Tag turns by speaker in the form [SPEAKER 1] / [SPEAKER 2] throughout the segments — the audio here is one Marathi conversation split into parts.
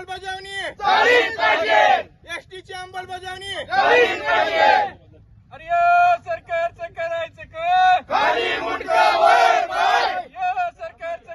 [SPEAKER 1] एसटीची अंमलबजावणी एसटीची अंमलबजावणी
[SPEAKER 2] अरे सरकारचं करायचं का?
[SPEAKER 1] खाली मुंडका वर पाय.
[SPEAKER 2] यो सरकारचं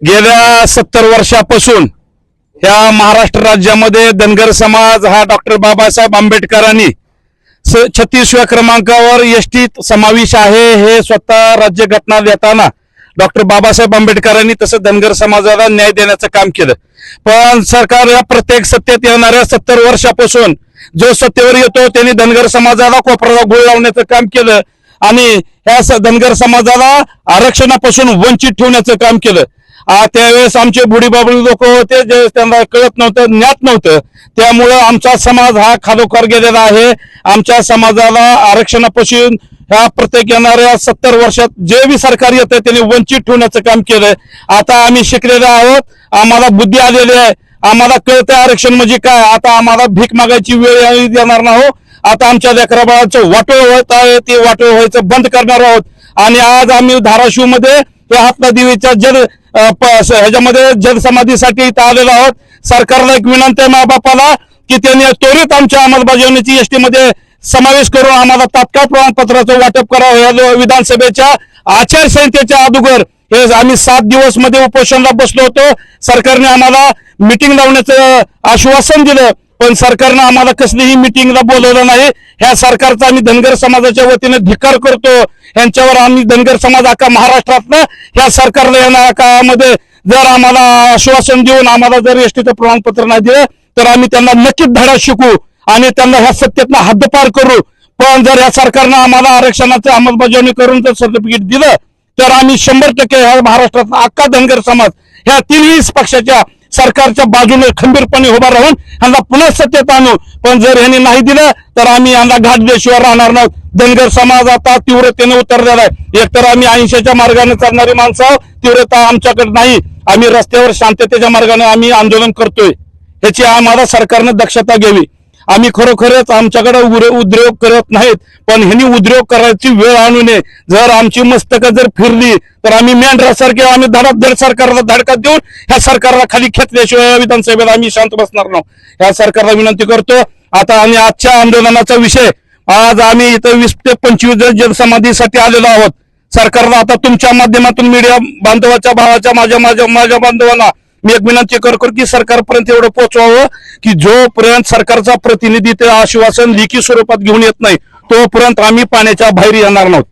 [SPEAKER 3] गेल्या सत्तर वर्षापासून ह्या महाराष्ट्र राज्यामध्ये धनगर समाज हा डॉक्टर बाबासाहेब आंबेडकरांनी छत्तीसव्या क्रमांकावर एसटीत समावेश आहे. हे स्वतः राज्यघटना देताना डॉक्टर बाबासाहेब आंबेडकरांनी तसं धनगर समाजाला न्याय देण्याचं काम केलं. पण सरकार या प्रत्येक सत्तेत येणाऱ्या सत्तर वर्षापासून जो सत्तेवर येतो त्यांनी धनगर समाजाला कोपऱ्याला गोळ लावण्याचं काम केलं आणि ह्या स- धनगर समाजाला आरक्षणापासून वंचित ठेवण्याचं काम केलं. त्यावेळेस आमचे बुडीबाबळी लोक होते जे त्यांना कळत नव्हतं ज्ञात नव्हतं. त्यामुळं आमचा समाज हा खालोखार गेलेला आहे. आमच्या समाजाला आरक्षणापासून ह्या प्रत्येक येणाऱ्या सत्तर वर्षात जे बी सरकार येतं त्यांनी वंचित ठेवण्याचं काम केलंय. आता आम्ही शिकलेले आहोत आम्हाला बुद्धी आलेली आहे. आम्हाला कळतं आरक्षण म्हणजे काय? आता आम्हाला भीक मागायची वेळ येणार देणार नाही आता आमच्या लेकरा बाळाचं वाटोळ होत आहे ते वाटोळ व्हायचं बंद करणार आहोत. आणि आज आम्ही धाराशिवमध्ये या हातला देवीच्या जल प- ह्याच्यामध्ये जलसमाधीसाठी इथं आलेलो आहोत. सरकारला एक विनंती आहे माबापाला की त्यांनी त्वरित आमच्या अंमलबजावणीची एसटी मध्ये समावेश करून आम्हाला तात्काळ प्रमाणपत्राचं वाटप करावं. या विधानसभेच्या आचारसंहितेच्या अगोदर हे आम्ही सात दिवसमध्ये उपोषणला बसलो होतो. सरकारने आम्हाला मिटिंग लावण्याचं आश्वासन दिलं. पण सरकारनं आम्हाला कसलीही मिटिंगला बोलवलं नाही. ह्या सरकारचा आम्ही धनगर समाजाच्या वतीने धिक्कार करतो. यांच्यावर आम्ही धनगर समाज अख्खा महाराष्ट्रातनं ह्या सरकारला येणाऱ्या काळामध्ये जर आम्हाला आश्वासन देऊन आम्हाला जर एसटीचं प्रमाणपत्र नाही दिलं तर आम्ही त्यांना नक्कीच धडा शिकू. आणि त्यांना ह्या सत्तेतनं हद्दपार करू. पण जर या सरकारनं आम्हाला आरक्षणाची अंमलबजावणी करून जर सर्टिफिकेट दिलं तर आम्ही शंभर टक्के ह्या महाराष्ट्रातला अख्खा धनगर समाज ह्या तीनही पक्षाच्या सरकारच्या बाजूने खंबीरपणे उभा राहून यांना पुन्हा सत्तेत आणू. पण जर यांनी नाही दिलं तर आम्ही यांना घाट राहणार नाही. धनगर समाज आता तीव्रतेने उतरलेला आहे. एकतर आम्ही ऐंशीच्या मार्गाने चालणारी माणसं आहोत, तीव्रता आमच्याकडे नाही. आम्ही रस्त्यावर शांततेच्या मार्गाने आम्ही आंदोलन करतोय. ह्याची आम्हाला सरकारनं दक्षता घ्यावी. आम्ही खरोखरच आमच्याकडे उर- उद्योग करत नाहीत पण ह्यांनी उद्योग करायची वेळ आणू नये. जर आमची मस्तकं जर फिरली तर आम्ही मेंढरासारखे आम्ही धडाधड सरकारला धडका देऊन ह्या सरकारला खाली खेचल्याशिवाय विधानसभेला आम्ही शांत बसणार नाही. ह्या सरकारला विनंती करतो आता आणि आजच्या आंदोलनाचा विषय आज आम्ही इथं वीस ते पंचवीस जण जलसमाधीसाठी आलेलो आहोत. सरकारला आता तुमच्या माध्यमातून मीडिया बांधवाच्या भावाच्या माझ्या माझ्या माझ्या बांधवांना मी एक विनंती करतो की सरकारपर्यंत एवढं पोहोचवावं की जोपर्यंत सरकारचा प्रतिनिधी ते आश्वासन लिखी स्वरूपात घेऊन येत नाही तोपर्यंत आम्ही पाण्याच्या बाहेर येणार नाहोत